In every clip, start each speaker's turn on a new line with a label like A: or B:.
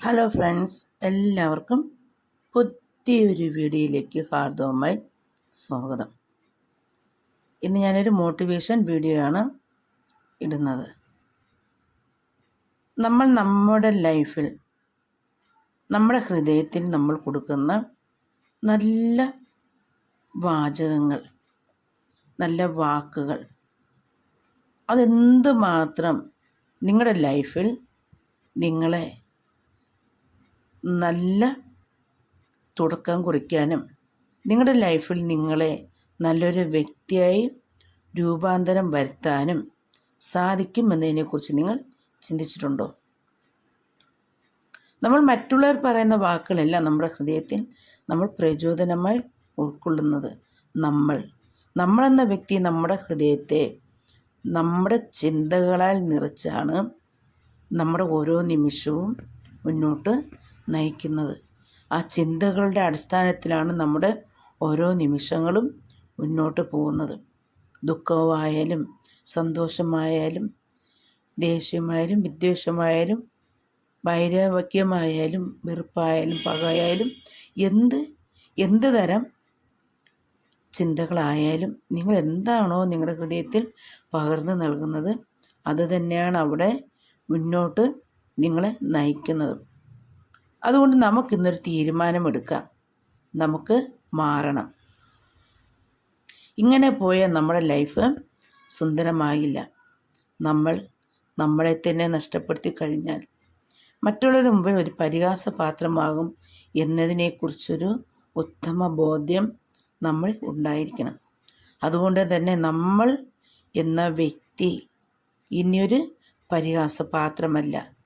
A: Hello friends എല്ലാവർക്കും പുതിയൊരു വീഡിയോയിലേക്ക് ഹാർദവുമായി സ്വാഗതം. ഇന്ന് ഞാനൊരു മോട്ടിവേഷൻ വീഡിയോ ആണ് ഇടുന്നത്. നമ്മൾ നമ്മുടെ ലൈഫിൽ നമ്മുടെ ഹൃദയത്തിൽ നമ്മൾ കൊടുക്കുന്ന നല്ല വാചകങ്ങൾ നല്ല വാക്കുകൾ അതെന്തുമാത്രം നിങ്ങളുടെ ലൈഫിൽ നിങ്ങളെ നല്ല തുടക്കം കുറിക്കാനും നിങ്ങളുടെ ലൈഫിൽ നിങ്ങളെ നല്ലൊരു വ്യക്തിയായി രൂപാന്തരം വരുത്താനും സാധിക്കുമെന്നതിനെക്കുറിച്ച് നിങ്ങൾ ചിന്തിച്ചിട്ടുണ്ടോ? നമ്മൾ മറ്റുള്ളവർ പറയുന്ന വാക്കുകളെല്ലാം നമ്മുടെ ഹൃദയത്തിൽ നമ്മൾ പ്രചോദനമായി ഉൾക്കൊള്ളുന്നത്. നമ്മൾ നമ്മളെന്ന വ്യക്തി നമ്മുടെ ഹൃദയത്തെ നമ്മുടെ ചിന്തകളാൽ നിറച്ചാണ് നമ്മുടെ ഓരോ നിമിഷവും മുന്നോട്ട് നയിക്കുന്നത്. ആ ചിന്തകളുടെ അടിസ്ഥാനത്തിലാണ് നമ്മുടെ ഓരോ നിമിഷങ്ങളും മുന്നോട്ട് പോകുന്നത്. ദുഃഖമായാലും സന്തോഷമായാലും ദേഷ്യമായാലും വിദ്വേഷമായാലും വൈരാവക്യമായാലും വെറുപ്പായാലും പകയായാലും എന്ത് എന്ത് തരം ചിന്തകളായാലും നിങ്ങൾ എന്താണോ നിങ്ങളുടെ ഹൃദയത്തിൽ പകർന്നു നൽകുന്നത് അത് തന്നെയാണ് അവിടെ മുന്നോട്ട് നിങ്ങളെ നയിക്കുന്നത്. അതുകൊണ്ട് നമുക്കിന്നൊരു തീരുമാനമെടുക്കാം. നമുക്ക് മാറണം. ഇങ്ങനെ പോയാൽ നമ്മുടെ ലൈഫ് സുന്ദരമാകില്ല നമ്മൾ നമ്മളെ തന്നെ നഷ്ടപ്പെടുത്തി കഴിഞ്ഞാൽ മറ്റുള്ളവരുടെ മുമ്പിൽ ഒരു പരിഹാസപാത്രമാകും എന്നതിനെക്കുറിച്ചൊരു ഉത്തമ ബോധ്യം നമ്മൾ ഉണ്ടായിരിക്കണം. അതുകൊണ്ട് തന്നെ നമ്മൾ എന്ന വ്യക്തി ഇനിയൊരു പരിഹാസപാത്രമല്ല.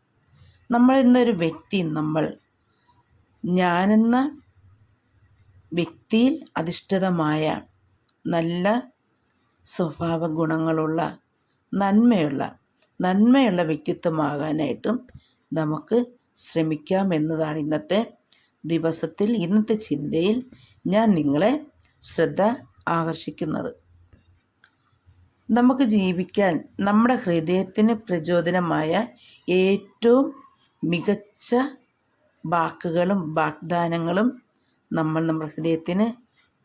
A: നമ്മൾ എന്നൊരു വ്യക്തി നമ്മൾ ഞാനെന്ന വ്യക്തിയിൽ അധിഷ്ഠിതമായ നല്ല സ്വഭാവ ഗുണങ്ങളുള്ള നന്മയുള്ള നന്മയുള്ള വ്യക്തിത്വമാകാനായിട്ടും നമുക്ക് ശ്രമിക്കാം എന്നതാണ് ഇന്നത്തെ ദിവസത്തിൽ ഇന്നത്തെ ചിന്തയിൽ ഞാൻ നിങ്ങളെ ശ്രദ്ധ ആകർഷിക്കുന്നത്. നമുക്ക് ജീവിക്കാൻ നമ്മുടെ ഹൃദയത്തിന് പ്രചോദനമായ ഏറ്റവും മികച്ച വാക്കുകളും വാഗ്ദാനങ്ങളും നമ്മൾ നമ്മുടെ ഹൃദയത്തിന്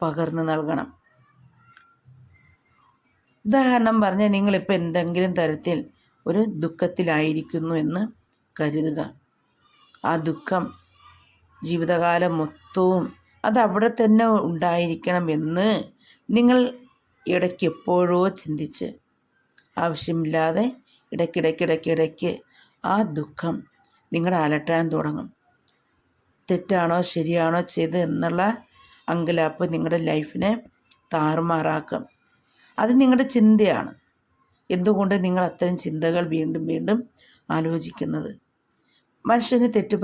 A: പകർന്നു നൽകണം. ഉദാഹരണം പറഞ്ഞാൽ നിങ്ങളിപ്പോൾ എന്തെങ്കിലും തരത്തിൽ ഒരു ദുഃഖത്തിലായിരിക്കുന്നു എന്ന് കരുതുക. ആ ദുഃഖം ജീവിതകാലം മൊത്തവും അത് അവിടെ തന്നെ ഉണ്ടായിരിക്കണമെന്ന് നിങ്ങൾ ഇടയ്ക്ക് എപ്പോഴോ ചിന്തിച്ച്. ആവശ്യമില്ലാതെ ഇടയ്ക്കിടയ്ക്കിടയ്ക്കിടയ്ക്ക് ആ ദുഃഖം നിങ്ങളെ അലട്ടാൻ തുടങ്ങും. തെറ്റാണോ ശരിയാണോ ചെയ്ത് എന്നുള്ള അങ്കലാപ്പ് നിങ്ങളുടെ ലൈഫിനെ താറുമാറാക്കും. അത് നിങ്ങളുടെ ചിന്തയാണ്. എന്തുകൊണ്ട് നിങ്ങൾ അത്തരം ചിന്തകൾ വീണ്ടും വീണ്ടും ആലോചിക്കുന്നത്? മനുഷ്യന് തെറ്റ്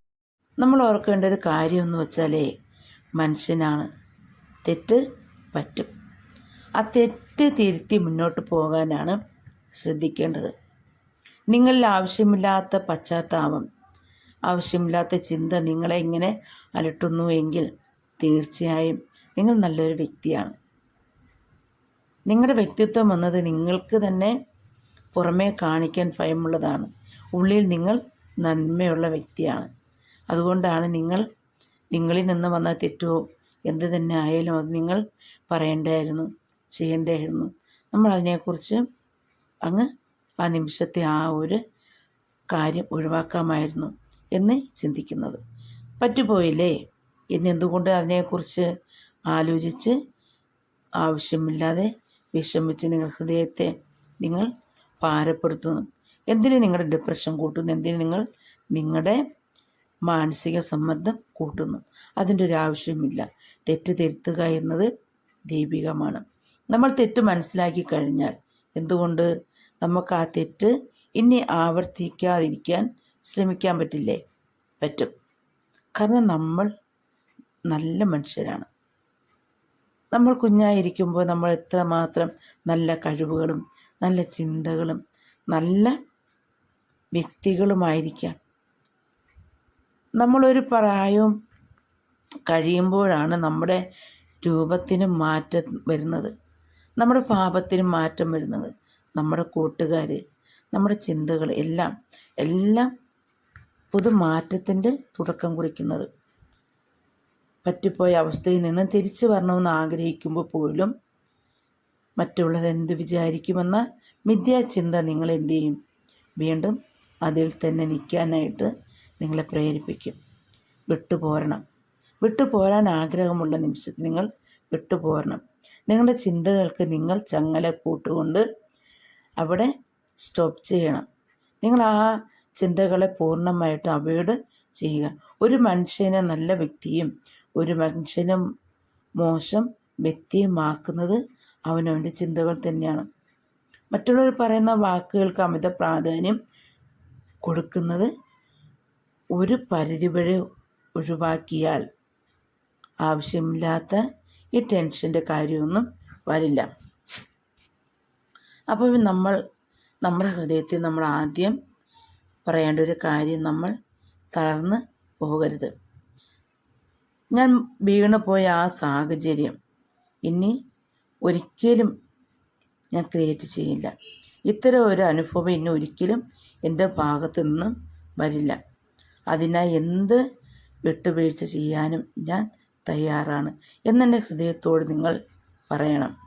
A: നമ്മൾ ഓർക്കേണ്ട ഒരു കാര്യം എന്ന് വെച്ചാലേ മനുഷ്യനാണ്. തെറ്റ് പറ്റും. ആ തെറ്റ് തിരുത്തി മുന്നോട്ട് പോകാനാണ് ശ്രദ്ധിക്കേണ്ടത്. നിങ്ങളിൽ ആവശ്യമില്ലാത്ത പശ്ചാത്താപം ആവശ്യമില്ലാത്ത ചിന്ത നിങ്ങളെ ഇങ്ങനെ അലട്ടുന്നു എങ്കിൽ തീർച്ചയായും നിങ്ങൾ നല്ലൊരു വ്യക്തിയാണ്. നിങ്ങളുടെ വ്യക്തിത്വം എന്നത് നിങ്ങൾക്ക് തന്നെ പുറമേ കാണിക്കാൻ ഭയമുള്ളതാണ്. ഉള്ളിൽ നിങ്ങൾ നന്മയുള്ള വ്യക്തിയാണ്. അതുകൊണ്ടാണ് നിങ്ങൾ നിങ്ങളിൽ നിന്ന് വന്ന തെറ്റോ എന്ത് തന്നെ ആയാലും അത് നിങ്ങൾ പറയേണ്ടായിരുന്നു ചെയ്യേണ്ടായിരുന്നു. നമ്മൾ അതിനെക്കുറിച്ച് അങ്ങ് ആ നിമിഷത്തെ ആ ഒരു കാര്യം ഒഴിവാക്കാമായിരുന്നു. എന്ന് ചിന്തിക്കുന്നത്. പറ്റുപോയില്ലേ? ഇനി എന്തുകൊണ്ട് അതിനെക്കുറിച്ച് ആലോചിച്ച് ആവശ്യമില്ലാതെ വിഷമിച്ച് നിങ്ങൾ ഹൃദയത്തെ നിങ്ങൾ ഭാരപ്പെടുത്തുന്നു? എന്തിനു നിങ്ങളുടെ ഡിപ്രഷൻ കൂട്ടുന്നു? എന്തിനു നിങ്ങൾ നിങ്ങളുടെ മാനസിക സമ്മർദ്ദം കൂട്ടുന്നു? അതിന്റെ ഒരു ആവശ്യമില്ല തെറ്റ് തിരുത്തുക എന്നത് ദൈവികമാണ്. നമ്മൾ തെറ്റ് മനസ്സിലാക്കി കഴിഞ്ഞാൽ എന്തുകൊണ്ട് നമുക്ക് ആ തെറ്റ് ഇനി ആവർത്തിക്കാതിരിക്കാൻ ശ്രമിക്കാൻ പറ്റില്ലേ? പറ്റും. കാരണം നമ്മൾ നല്ല മനുഷ്യരാണ്. നമ്മൾ കുഞ്ഞായിരിക്കുമ്പോൾ നമ്മൾ എത്രമാത്രം നല്ല കഴിവുകളും നല്ല ചിന്തകളും നല്ല വ്യക്തികളുമായിരിക്കാം. നമ്മളൊരു പ്രായവും കഴിയുമ്പോഴാണ് നമ്മുടെ രൂപത്തിന് മാറ്റം വരുന്നത്. നമ്മുടെ പാപത്തിന് മാറ്റം വരുന്നത്. നമ്മുടെ കൂട്ടുകാർ നമ്മുടെ ചിന്തകൾ എല്ലാം എല്ലാം പുതുമാറ്റത്തിന്റെ തുടക്കം കുറിക്കുന്നത്. പറ്റിപ്പോയ അവസ്ഥയിൽ നിന്ന് തിരിച്ചു വരണമെന്ന് ആഗ്രഹിക്കുമ്പോൾ പോലും മറ്റുള്ളവർ എന്ത് വിചാരിക്കുമെന്ന മിഥ്യാചിന്ത നിങ്ങൾ എന്തു ചെയ്യും? വീണ്ടും അതിൽ തന്നെ നിൽക്കാനായിട്ട് നിങ്ങളെ പ്രേരിപ്പിക്കും. വിട്ടുപോരണം. വിട്ടുപോരാൻ ആഗ്രഹമുള്ള നിമിഷത്തിൽ നിങ്ങൾ വിട്ടുപോരണം. നിങ്ങളുടെ ചിന്തകൾക്ക് നിങ്ങൾ ചങ്ങല കൂട്ടുകൊണ്ട് അവിടെ സ്റ്റോപ്പ് ചെയ്യണം. നിങ്ങൾ ആ ചിന്തകളെ പൂർണമായിട്ട് അവോയ്ഡ് ചെയ്യുക. ഒരു മനുഷ്യനെ നല്ല വ്യക്തിയും ഒരു മനുഷ്യനെ മോശം വ്യക്തിയുമാക്കുന്നത് അവനവന്റെ ചിന്തകൾ തന്നെയാണ്. മറ്റുള്ളവർ പറയുന്ന വാക്കുകൾക്ക് അമിത പ്രാധാന്യം കൊടുക്കുന്നത് ഒരു പരിധി വരെ ഒഴിവാക്കിയാൽ ആവശ്യമില്ലാത്ത ഈ ടെൻഷന്റെ കാര്യമൊന്നും വരില്ല. അപ്പോൾ നമ്മൾ നമ്മുടെ ഹൃദയത്തിൽ നമ്മൾ ആദ്യം പറയേണ്ട ഒരു കാര്യം നമ്മൾ തളർന്ന് പോകരുത്. ഞാൻ വീണുപോയ ആ സാഹചര്യം ഇനി ഒരിക്കലും ഞാൻ ക്രിയേറ്റ് ചെയ്യില്ല. ഇത്തരം ഒരു അനുഭവം ഇനി ഒരിക്കലും എന്റെ ഭാഗത്തു നിന്നും വരില്ല. അതിനായി എന്ത് വിട്ടുവീഴ്ച ചെയ്യാനും ഞാൻ തയ്യാറാണ് എന്നെന്റെ ഹൃദയത്തോട് നിങ്ങൾ പറയണം.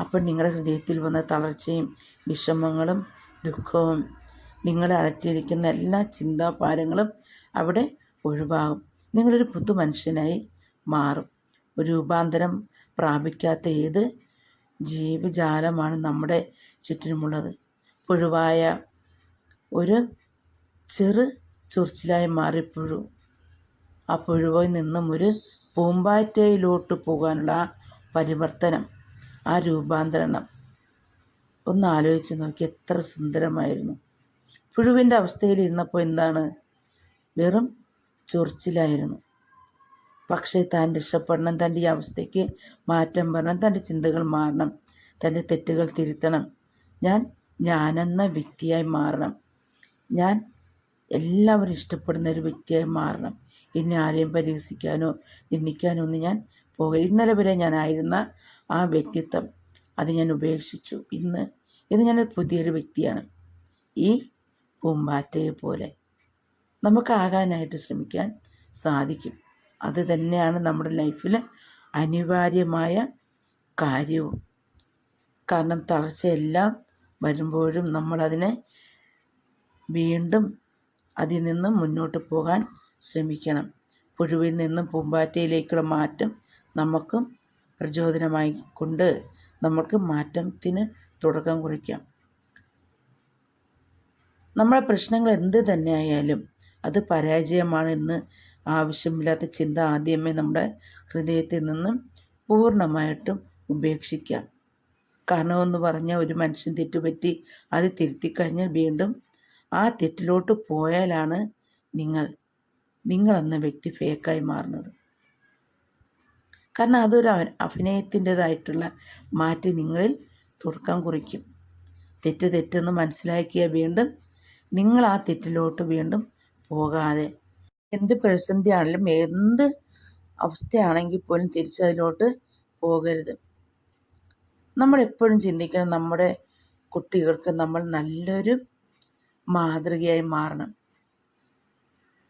A: അപ്പോൾ നിങ്ങളുടെ ഹൃദയത്തിൽ വന്ന തളർച്ചയും വിഷമങ്ങളും ദുഃഖവും നിങ്ങളെ അലട്ടിയിരിക്കുന്ന എല്ലാ ചിന്താഭാരങ്ങളും അവിടെ ഒഴിവാകും. നിങ്ങളൊരു പുതു മനുഷ്യനായി മാറും. ഒരു രൂപാന്തരം പ്രാപിക്കാത്ത ഏത് ജീവജാലമാണ് നമ്മുടെ ചുറ്റിനുമുള്ളത്. പുഴുവായ ഒരു ചെറു ചൊറിച്ചിലായി മാറിപ്പുഴു ആ പുഴുവിൽ നിന്നും ഒരു പൂമ്പാറ്റയിലോട്ട് പോകാനുള്ള ആ പരിവർത്തനം ആ രൂപാന്തരണം. ഒന്ന് ആലോചിച്ച് നോക്കി എത്ര സുന്ദരമായിരുന്നു. പുഴുവിന്റെ അവസ്ഥയിൽ ഇരുന്നപ്പോൾ എന്താണ്? വെറും ചൊറിച്ചിലായിരുന്നു. പക്ഷേ താൻ രക്ഷപ്പെടണം തന്റെ ഈ അവസ്ഥയ്ക്ക് മാറ്റം വരണം തന്റെ ചിന്തകൾ മാറണം തന്റെ തെറ്റുകൾ തിരുത്തണം. ഞാൻ ഞാനെന്ന വ്യക്തിയായി മാറണം. ഞാൻ എല്ലാവരും ഇഷ്ടപ്പെടുന്ന ഒരു വ്യക്തിയായി മാറണം. ഇനി ആരെയും പരിഹസിക്കാനോ നിന്ദിക്കാനോ ഒന്നും ഞാൻ പോകില്ല ഇന്നലെ വരെ ഞാനായിരുന്ന ആ വ്യക്തിത്വം അത് ഞാൻ ഉപേക്ഷിച്ചു. ഇന്ന് ഇന്ന് ഞാനൊരു പുതിയൊരു വ്യക്തിയാണ്. ഈ പൂമ്പാറ്റയെ പോലെ. നമുക്കാകാനായിട്ട് ശ്രമിക്കാൻ സാധിക്കും. അത് തന്നെയാണ് നമ്മുടെ ലൈഫിൽ അനിവാര്യമായ കാര്യവും. കാരണം തളർച്ചയെല്ലാം വരുമ്പോഴും നമ്മളതിനെ വീണ്ടും അതിൽ നിന്നും മുന്നോട്ട് പോകാൻ ശ്രമിക്കണം. പുഴുവിൽ നിന്നും പൂമ്പാറ്റയിലേക്കുള്ള മാറ്റം നമുക്കും പ്രചോദനമായി കൊണ്ട് നമുക്ക് മാറ്റത്തിന് തുടക്കം കുറിക്കാം. നമ്മുടെ പ്രശ്നങ്ങൾ എന്ത് തന്നെ ആയാലും അത് പരാജയമാണെന്ന് ആവശ്യമില്ലാത്ത ചിന്ത ആദ്യമേ നമ്മുടെ ഹൃദയത്തിൽ നിന്നും പൂർണമായിട്ടും ഉപേക്ഷിക്കാം. കാരണമെന്ന് പറഞ്ഞാൽ ഒരു മനുഷ്യൻ തെറ്റുപറ്റി അത് തിരുത്തിക്കഴിഞ്ഞാൽ വീണ്ടും ആ തെറ്റിലോട്ട് പോയാലാണ് നിങ്ങൾ നിങ്ങളെന്ന വ്യക്തി ഫേക്കായി മാറുന്നത്. കാരണം അതൊരു അഭിനയത്തിന്റെതായിട്ടുള്ള മാറ്റി നിങ്ങളിൽ തുടക്കം കുറിക്കും. തെറ്റ് തെറ്റെന്ന് മനസ്സിലാക്കിയ വീണ്ടും നിങ്ങൾ ആ തെറ്റിലോട്ട് വീണ്ടും പോകാതെ. എന്ത് പ്രതിസന്ധി ആണെങ്കിലും എന്ത് അവസ്ഥയാണെങ്കിൽ പോലും തിരിച്ചതിലോട്ട് പോകരുത്. നമ്മളെപ്പോഴും ചിന്തിക്കണം നമ്മുടെ കുട്ടികൾക്ക് നമ്മൾ നല്ലൊരു മാതൃകയായി മാറണം.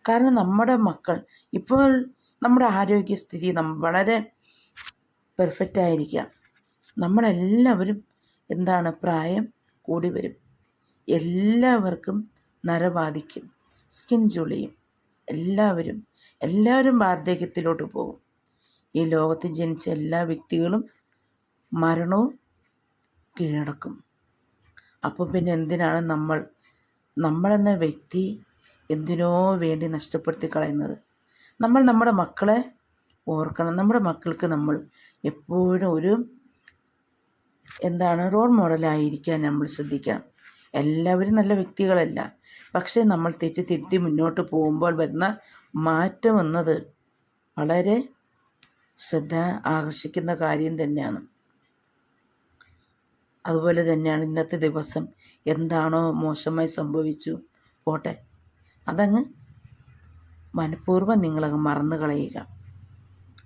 A: കാരണം നമ്മുടെ മക്കൾ ഇപ്പോൾ നമ്മുടെ ആരോഗ്യസ്ഥിതി വളരെ പെർഫെക്റ്റ് ആയിരിക്കാം നമ്മളെല്ലാവരും എന്താണ് പ്രായം കൂടി വരും. എല്ലാവർക്കും നര ബാധിക്കും. സ്കിൻ ചുളിയും എല്ലാവരും എല്ലാവരും വാർദ്ധക്യത്തിലോട്ട് പോകും. ഈ ലോകത്ത് ജനിച്ച എല്ലാ വ്യക്തികളും മരണവും കീഴടക്കും. അപ്പോൾ പിന്നെ എന്തിനാണ് നമ്മൾ നമ്മളെന്ന വ്യക്തി എന്തിനോ വേണ്ടി നഷ്ടപ്പെടുത്തി കളയുന്നത്? നമ്മൾ നമ്മുടെ മക്കളെ ഓർക്കണം. നമ്മുടെ മക്കൾക്ക് നമ്മൾ എപ്പോഴും ഒരു എന്താണ് റോൾ മോഡലായിരിക്കാൻ നമ്മൾ ശ്രദ്ധിക്കണം. എല്ലാവരും നല്ല വ്യക്തികളല്ല. പക്ഷേ നമ്മൾ തെറ്റി തിരുത്തി മുന്നോട്ട് പോകുമ്പോൾ വരുന്ന മാറ്റം എന്നത് വളരെ ശ്രദ്ധ ആകർഷിക്കുന്ന കാര്യം തന്നെയാണ്. അതുപോലെ തന്നെയാണ് ഇന്നത്തെ ദിവസം. എന്താണോ മോശമായി സംഭവിച്ചു. പോട്ടെ. അതങ്ങ് മനഃപൂർവം നിങ്ങളങ്ങ് മറന്നു കളയുക.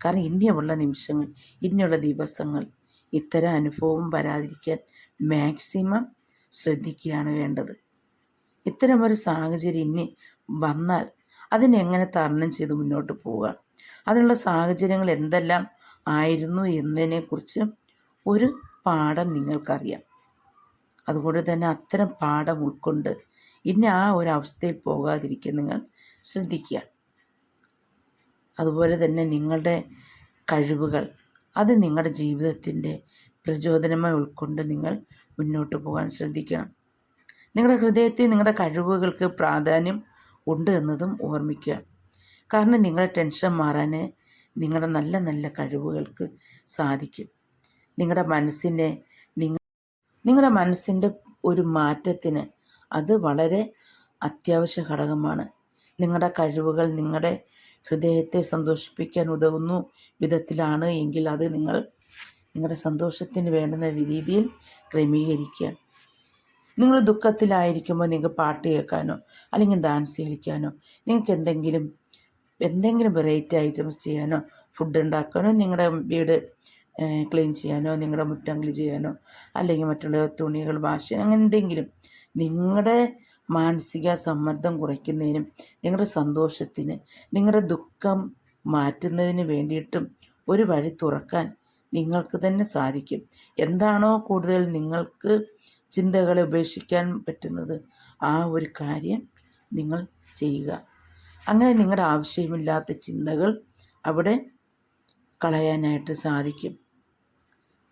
A: കാരണം ഇനിയുള്ള നിമിഷങ്ങൾ ഇനിയുള്ള ദിവസങ്ങൾ ഇത്തരം അനുഭവം വരാതിരിക്കാൻ മാക്സിമം ശ്രദ്ധിക്കുകയാണ് വേണ്ടത്. ഇത്തരമൊരു സാഹചര്യം ഇനി വന്നാൽ അതിനെങ്ങനെ തരണം ചെയ്ത് മുന്നോട്ട് പോവുക? അതിനുള്ള സാഹചര്യങ്ങൾ എന്തെല്ലാം ആയിരുന്നു എന്നതിനെക്കുറിച്ച് ഒരു പാഠം നിങ്ങൾക്കറിയാം. അതുകൊണ്ട് തന്നെ അത്തരം പാഠം ഉൾക്കൊണ്ട് ഇനി ആ ഒരു അവസ്ഥയിൽ പോകാതിരിക്കാൻ നിങ്ങൾ ശ്രദ്ധിക്കുക. അതുപോലെ തന്നെ നിങ്ങളുടെ കഴിവുകൾ അത് നിങ്ങളുടെ ജീവിതത്തിന്റെ പ്രചോദനമായി ഉൾക്കൊണ്ട് നിങ്ങൾ മുന്നോട്ട് പോകാൻ ശ്രദ്ധിക്കണം. നിങ്ങളുടെ ഹൃദയത്തിൽ നിങ്ങളുടെ കഴിവുകൾക്ക് പ്രാധാന്യം ഉണ്ട് എന്നതും ഓർമ്മിക്കുക. കാരണം നിങ്ങളുടെ ടെൻഷൻ മാറാൻ നിങ്ങളുടെ നല്ല നല്ല കഴിവുകൾക്ക് സാധിക്കും. നിങ്ങളുടെ മനസ്സിനെ നിങ്ങൾ നിങ്ങളുടെ മനസ്സിന്റെ ഒരു മാറ്റത്തിന് അത് വളരെ അത്യാവശ്യ ഘടകമാണ്. നിങ്ങളുടെ കഴിവുകൾ നിങ്ങളുടെ ഹൃദയത്തെ സന്തോഷിപ്പിക്കാൻ ഉതകുന്നു വിധത്തിലാണ് എങ്കിൽ അത് നിങ്ങൾ നിങ്ങളുടെ സന്തോഷത്തിന് വേണ്ടുന്ന രീതിയിൽ ക്രമീകരിക്കുക. നിങ്ങൾ ദുഃഖത്തിലായിരിക്കുമ്പോൾ നിങ്ങൾക്ക് പാട്ട് കേൾക്കാനോ അല്ലെങ്കിൽ ഡാൻസ് കളിക്കാനോ നിങ്ങൾക്ക് എന്തെങ്കിലും എന്തെങ്കിലും വെറൈറ്റി ഐറ്റംസ് ചെയ്യാനോ ഫുഡ് ഉണ്ടാക്കാനോ നിങ്ങളുടെ വീട് ക്ലീൻ ചെയ്യാനോ നിങ്ങളുടെ മുറ്റം ചെയ്യാനോ അല്ലെങ്കിൽ മറ്റുള്ള തുണികൾ വാഷ് അങ്ങനെ എന്തെങ്കിലും നിങ്ങളുടെ മാനസിക സമ്മർദ്ദം കുറയ്ക്കുന്നതിനും നിങ്ങളുടെ സന്തോഷത്തിന് നിങ്ങളുടെ ദുഃഖം മാറ്റുന്നതിന് വേണ്ടിയിട്ടും ഒരു വഴി തുറക്കാൻ നിങ്ങൾക്ക് തന്നെ സാധിക്കും. എന്താണോ കൂടുതൽ നിങ്ങൾക്ക് ചിന്തകളെ ഉപേക്ഷിക്കാൻ പറ്റുന്നത് ആ ഒരു കാര്യം നിങ്ങൾ ചെയ്യുക. അങ്ങനെ നിങ്ങളുടെ ആവശ്യമില്ലാത്ത ചിന്തകൾ അവിടെ കളയാനായിട്ട് സാധിക്കും.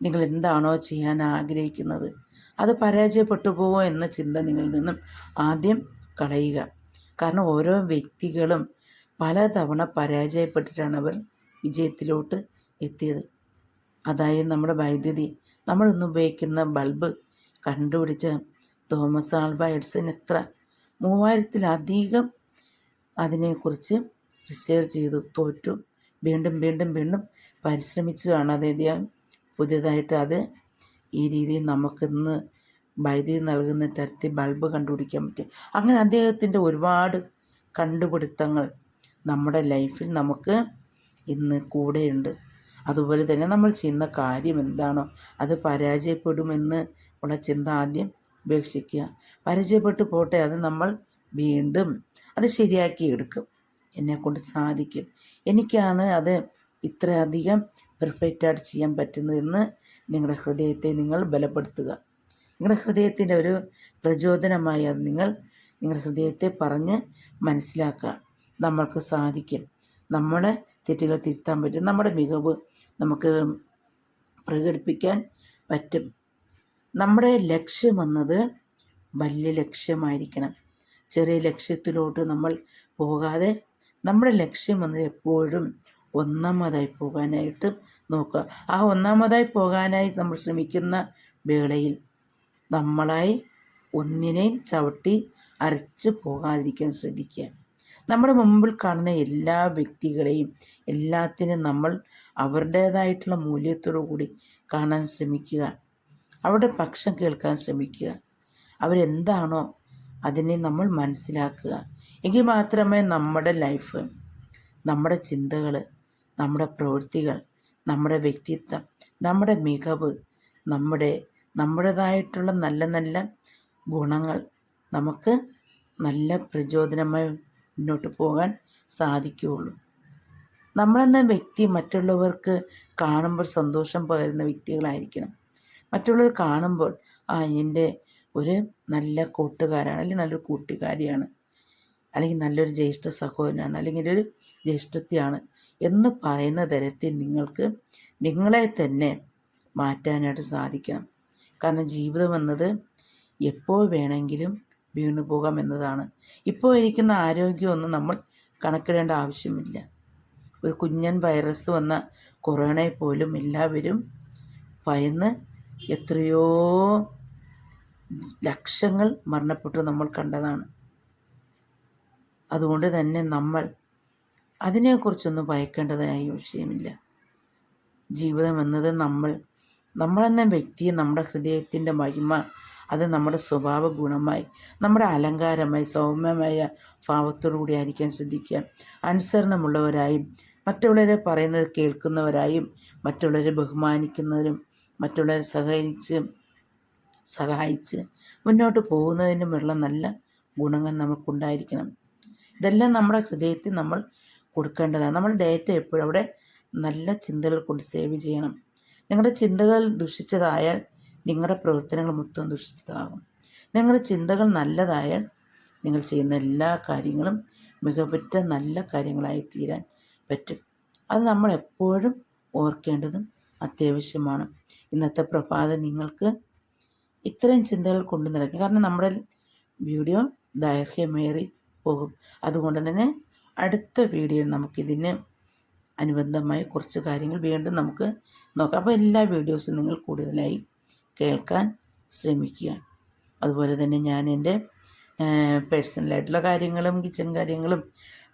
A: നിങ്ങൾ എന്താണോ ചെയ്യാൻ ആഗ്രഹിക്കുന്നത് അത് പരാജയപ്പെട്ടു പോവോ എന്ന ചിന്ത നിങ്ങളിൽ നിന്നും ആദ്യം കളയുക. കാരണം ഓരോ വ്യക്തികളും പലതവണ പരാജയപ്പെട്ടിട്ടാണ് അവർ വിജയത്തിലോട്ട് എത്തിയത്. അതായത് നമ്മുടെ വൈദ്യുതി. നമ്മൾ ഇന്ന് ഉപയോഗിക്കുന്ന ബൾബ് കണ്ടുപിടിച്ച തോമസ് ആൽബ എഡ്സൺ എത്ര മൂവായിരത്തിലധികം അതിനെക്കുറിച്ച് റിസർച്ച് ചെയ്തു തോറ്റു. വീണ്ടും വീണ്ടും വീണ്ടും പരിശ്രമിച്ചതാണ് അതായത് പുതിയതായിട്ട് അത് ഈ രീതിയിൽ നമുക്കിന്ന് വൈദ്യുതി നൽകുന്ന തരത്തിൽ ബൾബ് കണ്ടുപിടിക്കാൻ പറ്റും. അങ്ങനെ അദ്ദേഹത്തിന്റെ ഒരുപാട് കണ്ടുപിടുത്തങ്ങൾ നമ്മുടെ ലൈഫിൽ നമുക്ക് ഇന്ന് കൂടെയുണ്ട്. അതുപോലെ തന്നെ നമ്മൾ ചെയ്യുന്ന കാര്യം എന്താണോ അത് പരാജയപ്പെടുമെന്ന് ഉള്ള ചിന്ത ആദ്യം ഉപേക്ഷിക്കുക. പരാജയപ്പെട്ടു പോട്ടെ അത് നമ്മൾ വീണ്ടും അത് ശരിയാക്കി എടുക്കും. എന്നെക്കൊണ്ട് സാധിക്കും. എനിക്കാണ് അത് ഇത്രയധികം പെർഫെക്റ്റായിട്ട് ചെയ്യാൻ പറ്റുന്നതെന്ന് നിങ്ങളുടെ ഹൃദയത്തെ നിങ്ങൾ ബലപ്പെടുത്തുക. നിങ്ങളുടെ ഹൃദയത്തിന്റെ ഒരു പ്രചോദനമായി അത് നിങ്ങൾ നിങ്ങളുടെ ഹൃദയത്തെ പറഞ്ഞ് മനസ്സിലാക്കുക. നമ്മൾക്ക് സാധിക്കും. നമ്മുടെ തെറ്റുകൾ തിരുത്താൻ പറ്റും. നമ്മുടെ മികവ് നമുക്ക് പ്രകടിപ്പിക്കാൻ പറ്റും. നമ്മുടെ ലക്ഷ്യം എന്നത് വലിയ ലക്ഷ്യമായിരിക്കണം. ചെറിയ ലക്ഷ്യത്തിലോട്ട് നമ്മൾ പോകാതെ നമ്മുടെ ലക്ഷ്യം എന്നത് എപ്പോഴും ഒന്നാമതായി പോകാനായിട്ട് നോക്കുക. ആ ഒന്നാമതായി പോകാനായി നമ്മൾ ശ്രമിക്കുന്ന വേളയിൽ നമ്മളായി ഒന്നിനെയും ചവിട്ടി അരച്ച് പോകാതിരിക്കാൻ ശ്രദ്ധിക്കുക. നമ്മുടെ മുമ്പിൽ കാണുന്ന എല്ലാ വ്യക്തികളെയും എല്ലാത്തിനും നമ്മൾ അവരുടേതായിട്ടുള്ള മൂല്യത്തോടു കൂടി കാണാൻ ശ്രമിക്കുക. അവരുടെ പക്ഷം കേൾക്കാൻ ശ്രമിക്കുക. അവരെന്താണോ അതിനെ നമ്മൾ മനസ്സിലാക്കുക. എങ്കിൽ മാത്രമേ നമ്മുടെ ലൈഫ് നമ്മുടെ ചിന്തകൾ നമ്മുടെ പ്രവൃത്തികൾ നമ്മുടെ വ്യക്തിത്വം നമ്മുടെ മികവ് നമ്മുടെ നമ്മുടേതായിട്ടുള്ള നല്ല നല്ല ഗുണങ്ങൾ നമുക്ക് നല്ല പ്രചോദനമായി മുന്നോട്ട് പോകാൻ സാധിക്കുകയുള്ളൂ. നമ്മളെന്ന വ്യക്തി മറ്റുള്ളവർക്ക് കാണുമ്പോൾ സന്തോഷം പകരുന്ന വ്യക്തികളായിരിക്കണം. മറ്റുള്ളവർ കാണുമ്പോൾ ആ എന്റെ ഒരു നല്ല കൂട്ടുകാരാണ് അല്ലെങ്കിൽ നല്ലൊരു കൂട്ടുകാരിയാണ് അല്ലെങ്കിൽ നല്ലൊരു ജ്യേഷ്ഠ സഹോദരനാണ് അല്ലെങ്കിൽ ഒരു ജ്യേഷ്ഠത്തെയാണ് എന്ന് പറയുന്ന തരത്തിൽ നിങ്ങൾക്ക് നിങ്ങളെ തന്നെ മാറ്റാനായിട്ട് സാധിക്കണം. കാരണം ജീവിതം എന്നത് എപ്പോൾ വേണമെങ്കിലും വീണു പോകാം എന്നതാണ്. ഇപ്പോൾ ഇരിക്കുന്ന ആരോഗ്യമൊന്നും നമ്മൾ കണക്കിടേണ്ട ആവശ്യമില്ല. ഒരു കുഞ്ഞൻ വൈറസ് വന്ന കൊറോണയെ പോലും എല്ലാവരും ഭയന്ന് എത്രയോ ലക്ഷങ്ങൾ മരണപ്പെട്ടു നമ്മൾ കണ്ടതാണ്. അതുകൊണ്ട് തന്നെ നമ്മൾ അതിനെക്കുറിച്ചൊന്നും ഭയക്കേണ്ടതായ വിഷയമില്ല ജീവിതം എന്നത് നമ്മൾ നമ്മളെന്ന വ്യക്തിയെ നമ്മുടെ ഹൃദയത്തിന്റെ മഹിമ അത് നമ്മുടെ സ്വഭാവ ഗുണമായി നമ്മുടെ അലങ്കാരമായി സൗമ്യമായ ഭാവത്തോടു കൂടി ആയിരിക്കാൻ ശ്രദ്ധിക്കുക. അനുസരണമുള്ളവരായും മറ്റുള്ളവരെ പറയുന്നത് കേൾക്കുന്നവരായും മറ്റുള്ളവരെ ബഹുമാനിക്കുന്നതിനും മറ്റുള്ളവരെ സഹകരിച്ച് സഹായിച്ച് മുന്നോട്ട് പോകുന്നതിനുമുള്ള നല്ല ഗുണങ്ങൾ നമുക്കുണ്ടായിരിക്കണം. ഇതെല്ലാം നമ്മുടെ ഹൃദയത്തിൽ നമ്മൾ കൊടുക്കേണ്ടതാണ്. നമ്മൾ ഡേറ്റ എപ്പോഴും അവിടെ നല്ല ചിന്തകൾ കൊണ്ട് സേവ് ചെയ്യണം. നിങ്ങളുടെ ചിന്തകൾ ദുഷിച്ചതായാൽ നിങ്ങളുടെ പ്രവർത്തനങ്ങൾ മൊത്തം ദുഷിച്ചതാകും. നിങ്ങളുടെ ചിന്തകൾ നല്ലതായാൽ നിങ്ങൾ ചെയ്യുന്ന എല്ലാ കാര്യങ്ങളും മികവുറ്റ നല്ല കാര്യങ്ങളായി തീരാൻ പറ്റും. അത് നമ്മൾ എപ്പോഴും ഓർക്കേണ്ടതും അത്യാവശ്യമാണ്. ഇന്നത്തെ പ്രഭാതം നിങ്ങൾക്ക് ഇത്രയും ചിന്തകൾ കൊണ്ടു നിറയ്ക്കും കാരണം നമ്മുടെ വീഡിയോ ദൈർഘ്യമേറി പോകും. അതുകൊണ്ട് തന്നെ അടുത്ത വീഡിയോയിൽ നമുക്കിതിന് അനുബന്ധമായി കുറച്ച് കാര്യങ്ങൾ വീണ്ടും നമുക്ക് നോക്കാം. അപ്പോൾ എല്ലാ വീഡിയോസും നിങ്ങൾ കൂടുതലായി കേൾക്കാൻ ശ്രമിക്കുക. അതുപോലെ തന്നെ ഞാൻ എന്റെ പേഴ്സണലായിട്ടുള്ള കാര്യങ്ങളും കിച്ചൺ കാര്യങ്ങളും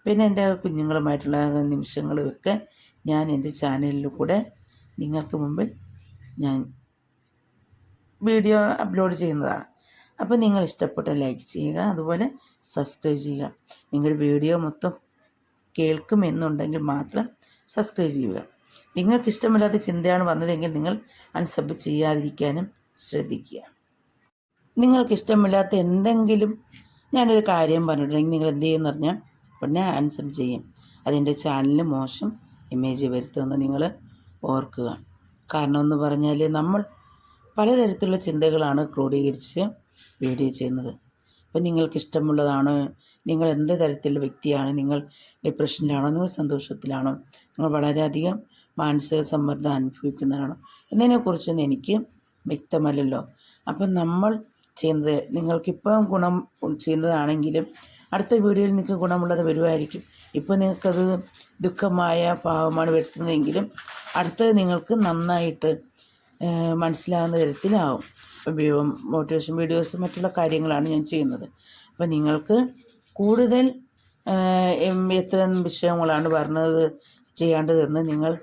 A: പിന്നെ എന്റെ കുഞ്ഞുങ്ങളുമായിട്ടുള്ള നിമിഷങ്ങളും ഒക്കെ ഞാൻ എന്റെ ചാനലിൽ കൂടെ നിങ്ങൾക്ക് മുമ്പിൽ ഞാൻ വീഡിയോ അപ്ലോഡ് ചെയ്യുന്നതാണ്. അപ്പോൾ നിങ്ങൾ ഇഷ്ടപ്പെട്ട ലൈക്ക് ചെയ്യുക അതുപോലെ സബ്സ്ക്രൈബ് ചെയ്യുക. നിങ്ങളുടെ വീഡിയോ മൊത്തം കേൾക്കുമെന്നുണ്ടെങ്കിൽ മാത്രം സബ്സ്ക്രൈബ് ചെയ്യുക. നിങ്ങൾക്ക് ഇഷ്ടമില്ലാത്ത ചിന്തയാണ് വന്നതെങ്കിൽ നിങ്ങൾ അൺസബ് ചെയ്യാതിരിക്കാനും ശ്രദ്ധിക്കുക. നിങ്ങൾക്ക് ഇഷ്ടമില്ലാത്ത എന്തെങ്കിലും ഞാനൊരു കാര്യം പറഞ്ഞിട്ടുണ്ടെങ്കിൽ നിങ്ങൾ എന്ത് ചെയ്യുമെന്ന് പറഞ്ഞാൽ ഉടനെ അൺസബ് ചെയ്യും. അതിന്റെ ചാനലിന് മോശം ഇമേജ് വരുത്തുമെന്ന് നിങ്ങൾ ഓർക്കുക. കാരണം എന്ന് പറഞ്ഞാൽ നമ്മൾ പലതരത്തിലുള്ള ചിന്തകളാണ് ക്രോഡീകരിച്ച് വീഡിയോ ചെയ്യുന്നത്. അപ്പോൾ നിങ്ങൾക്ക് ഇഷ്ടമുള്ളതാണ് നിങ്ങൾ എന്ത് തരത്തിലുള്ള വ്യക്തിയാണ്? നിങ്ങൾ ഡിപ്രഷനിലാണോ നിങ്ങൾ സന്തോഷത്തിലാണോ? നിങ്ങൾ വളരെയധികം മാനസിക സമ്മർദ്ദം അനുഭവിക്കുന്നതാണോ എന്നതിനെക്കുറിച്ചൊന്നും എനിക്ക് വ്യക്തമല്ലല്ലോ. അപ്പം നമ്മൾ ചെയ്യുന്നത് നിങ്ങൾക്കിപ്പം ഗുണം ചെയ്യുന്നതാണെങ്കിലും അടുത്ത വീഡിയോയിൽ നിങ്ങൾക്ക് ഗുണമുള്ളത് വരുമായിരിക്കും. ഇപ്പോൾ നിങ്ങൾക്കത് ദുഃഖമായ ഭാവമാണ് വരുത്തുന്നതെങ്കിലും അടുത്തത് നിങ്ങൾക്ക് നന്നായിട്ട് മനസ്സിലാകുന്ന തരത്തിലാവും. മോട്ടിവേഷൻ വീഡിയോസ് മറ്റുള്ള കാര്യങ്ങളാണ് ഞാൻ ചെയ്യുന്നത്. അപ്പോൾ നിങ്ങൾക്ക് കൂടുതൽ എത്ര വിഷയങ്ങളാണ് പറഞ്ഞത് ചെയ്യേണ്ടതെന്ന് നിങ്ങൾ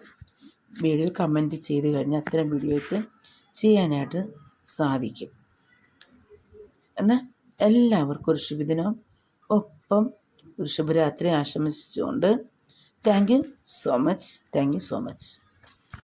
A: വീഡിയോയിൽ കമന്റ് ചെയ്ത് കഴിഞ്ഞാൽ അത്തരം വീഡിയോസ് ചെയ്യാനായിട്ട് സാധിക്കും. എന്നാൽ എല്ലാവർക്കും ഒരു ശുഭദിനം. ഒപ്പം ഒരു ശുഭരാത്രി ആശംസിച്ചുകൊണ്ട്. Thank you so much thank you so much